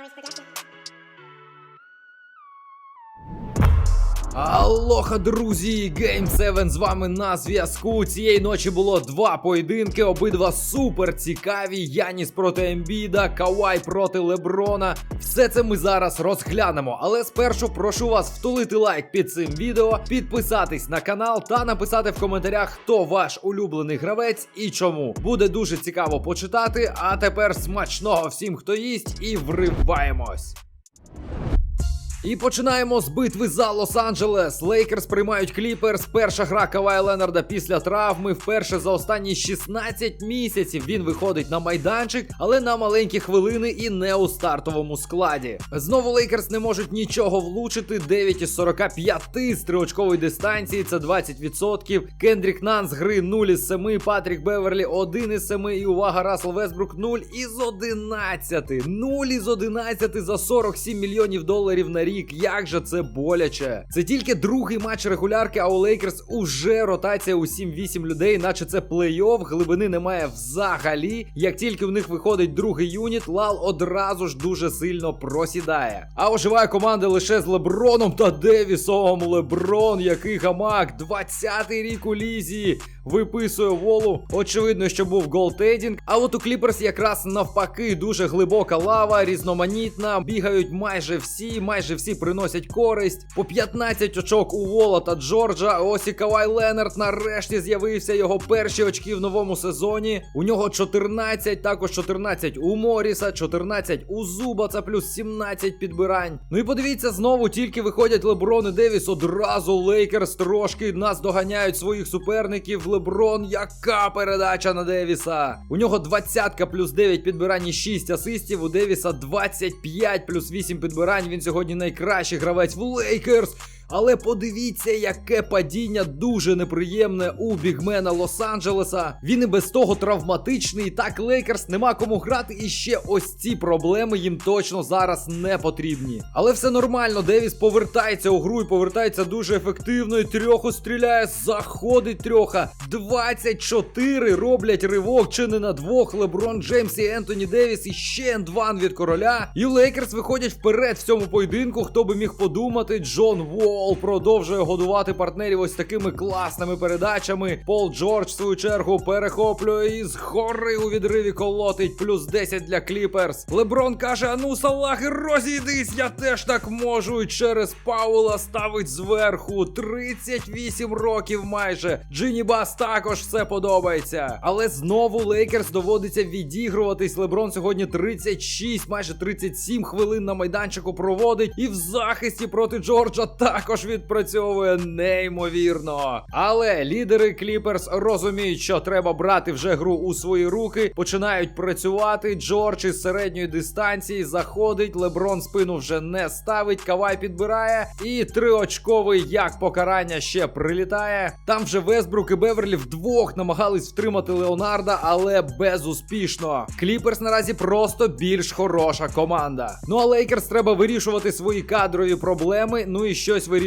Mars Production. Алоха, друзі! Game 7 з вами на зв'язку. Цієї ночі було два поєдинки, обидва супер цікаві. Яніс проти Ембіда, Кавай проти Леброна. Все це ми зараз розглянемо. Але спершу прошу вас втулити лайк під цим відео, підписатись на канал та написати в коментарях, хто ваш улюблений гравець і чому. Буде дуже цікаво почитати. А тепер смачного всім, хто їсть, і вриваємось. І починаємо з битви за Лос-Анджелес. Лейкерс приймають Кліперс. Перша гра Кавая Ленарда після травми. Вперше за останні 16 місяців він виходить на майданчик, але на маленькі хвилини і не у стартовому складі. Знову Лейкерс не можуть нічого влучити. 9 із 45 з триочкової дистанції. Це 20%. Кендрік Нан з гри 0 із 7. Патрік Беверлі 1 із 7. І увага, Рассел Весбрук 0 із 11. 0 із 11 за 47 мільйонів доларів на рік. Як же це боляче? Це тільки другий матч регулярки, а у Лейкерс уже ротація у 7-8 людей, наче це плей-офф, глибини немає взагалі. Як тільки в них виходить другий юніт, Лал одразу ж дуже сильно просідає. А оживає команда лише з Леброном та Девісом. Леброн, який гамак, 20-й рік у лізі. Виписує волу. Очевидно, що був голтейдінг. А от у Кліперс якраз навпаки дуже глибока лава, різноманітна. Бігають майже всі, майже всі приносять користь. По 15 очок у Вола та Джорджа. Ось і Кавай Ленард нарешті з'явився його перші очки в новому сезоні. У нього 14, також 14 у Моріса, 14 у Зуба, це плюс 17 підбирань. Ну і подивіться, знову тільки виходять Леброн і Девіс. Одразу Лейкерс трошки нас доганяють своїх суперників. Леброн, яка передача на Девіса. У нього 20 плюс 9 підбирань і 6 асистів. У Девіса 25 плюс 8 підбирань. Він сьогодні найкращий гравець в Лейкерс. Але подивіться, яке падіння дуже неприємне у бігмена Лос-Анджелеса. Він і без того травматичний. Так Лейкерс нема кому грати. І ще ось ці проблеми їм точно зараз не потрібні. Але все нормально. Девіс повертається у гру і повертається дуже ефективно. І трьоху стріляє, заходить трьоха. 24 роблять ривок чи не на двох. Леброн Джеймс і Ентоні Девіс і ще ендван від короля. І Лейкерс виходять вперед в цьому поєдинку. Хто би міг подумати, Джон Вол продовжує годувати партнерів ось такими класними передачами. Пол Джордж, в свою чергу, перехоплює і з гори у відриві колотить. Плюс 10 для Кліперс. Леброн каже: Ану, салахи, розійдись, я теж так можу. І через Паула ставить зверху. 38 років майже. Джині Бас також все подобається. Але знову Лейкерс доводиться відігруватись. Леброн сьогодні 36, майже 37 хвилин на майданчику проводить. І в захисті проти Джорджа також відпрацьовує неймовірно. Але лідери Кліперс розуміють, що треба брати вже гру у свої руки. Починають працювати. Джордж із середньої дистанції заходить. Леброн спину вже не ставить. Кавай підбирає. І триочковий як покарання ще прилітає. Там вже Весбрук і Беверлі вдвох намагались втримати Леонарда, але безуспішно. Кліперс наразі просто більш хороша команда. Ну а Лейкерс треба вирішувати свої кадрові проблеми. Ну і щось вирішувати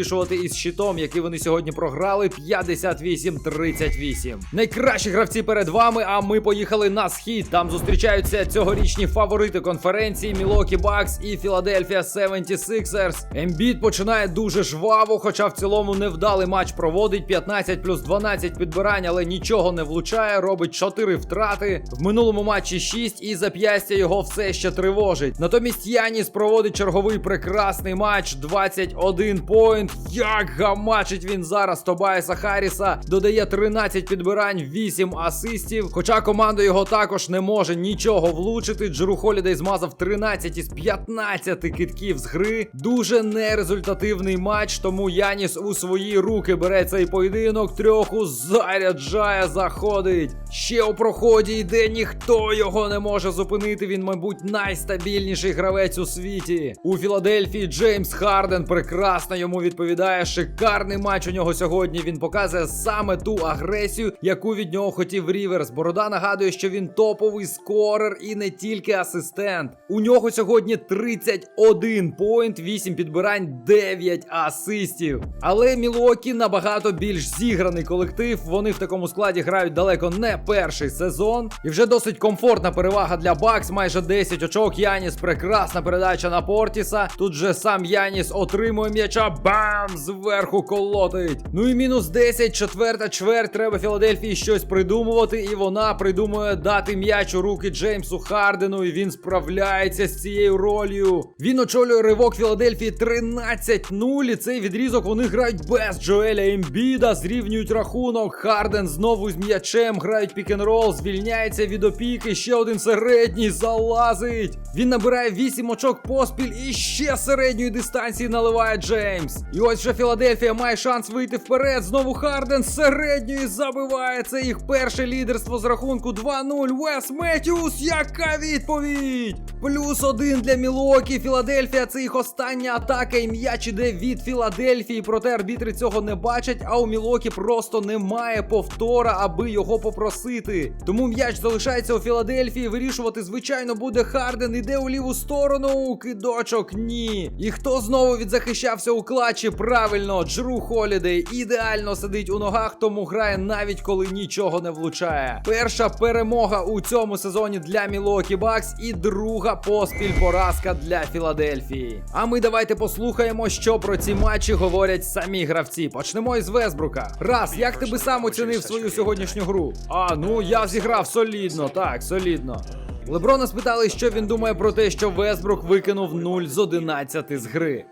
із щитом, який вони сьогодні програли 58-38. Найкращі гравці перед вами. А ми поїхали на схід. Там зустрічаються цьогорічні фаворити конференції Мілокі Бакс і Філадельфія 76ers. Ембіт починає дуже жваво, хоча в цілому невдалий матч проводить 15 плюс 12 підбирань, але нічого не влучає. Робить 4 втрати. В минулому матчі 6 і зап'ястя його все ще тривожить. Натомість Яніс проводить черговий прекрасний матч. 21 поінт. Як гамачить він зараз Тобайса Харріса. Додає 13 підбирань, 8 асистів. Хоча команда його також не може нічого влучити. Джеру Холідей змазав 13 із 15 китків з гри. Дуже нерезультативний матч, тому Яніс у свої руки бере цей поєдинок. Трьоху заряджає, заходить. Ще у проході йде, ніхто його не може зупинити. Він, мабуть, найстабільніший гравець у світі. У Філадельфії Джеймс Харден прекрасно йому відповідає шикарний матч у нього сьогодні. Він показує саме ту агресію, яку від нього хотів Ріверс. Борода нагадує, що він топовий скорер і не тільки асистент. У нього сьогодні 31 поінт, 8 підбирань, 9 асистів. Але Мілокі набагато більш зіграний колектив. Вони в такому складі грають далеко не перший сезон. І вже досить комфортна перевага для Бакс. Майже 10 очок. Яніс, прекрасна передача на Портіса. Тут же сам Яніс отримує м'яча. Бам! Зверху колотить. Ну і мінус 10, четверта чверть. Треба Філадельфії щось придумувати. І вона придумує дати м'яч у руки Джеймсу Хардену. І він справляється з цією ролью. Він очолює ривок Філадельфії 13-0. І цей відрізок вони грають без Джоеля Ембіда. Зрівнюють рахунок. Харден знову з м'ячем. Грають пік-н-рол, звільняється від опіки. Ще один середній залазить. Він набирає 8 очок поспіль і ще середньої дистанції наливає Джеймс. І ось вже Філадельфія має шанс вийти вперед. Знову Харден з середньої забиває. Це їх перше лідерство з рахунку 2-0. Вес Меттюс, яка відповідь? Плюс один для Мілокі. Філадельфія це їх остання атака. І м'яч іде від Філадельфії. Проте арбітри цього не бачать. А у Мілокі просто немає повтора, аби його попросити. Тому м'яч залишається у Філадельфії. Вирішувати, звичайно, буде Харден. Іде у ліву сторону. Кидочок ні. І хто знову відзахищався у клатчі? Правильно, Джру Холідей ідеально сидить у ногах, тому грає навіть коли нічого не влучає. Перша перемога у цьому сезоні для Мілокі Бакс і друга поспіль поразка для Філадельфії. А ми давайте послухаємо, що про ці матчі говорять самі гравці. Почнемо із Весбрука. Раз, як ти би сам оцінив свою сьогоднішню гру? А, ну я зіграв солідно, так, солідно. Леброна спитали, що він думає про те, що Весбрук викинув 0 з 11 з гри.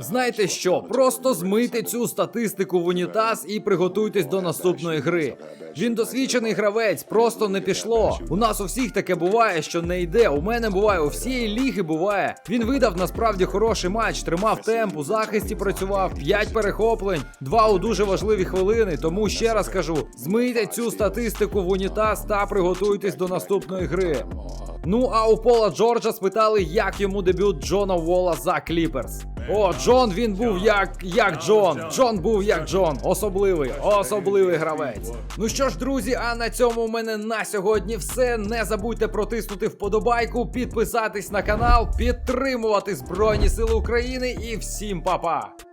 Знаєте що? Просто змийте цю статистику в унітаз і приготуйтесь до наступної гри. Він досвідчений гравець, просто не пішло. У нас у всіх таке буває, що не йде. У мене буває, у всієї ліги буває. Він видав насправді хороший матч, тримав темп, у захисті працював, 5 перехоплень, два у дуже важливі хвилини. Тому ще раз кажу: змийте цю статистику в унітаз та приготуйтесь до наступної гри. Ну а у Пола Джорджа спитали, як йому дебют Джона Вола за Кліперс. О, Джон він був як як Джон. Джон був як Джон. Особливий, особливий гравець. Ну що ж, друзі, а на цьому у мене на сьогодні все. Не забудьте протиснути вподобайку, підписатись на канал, підтримувати Збройні Сили України і всім па-па!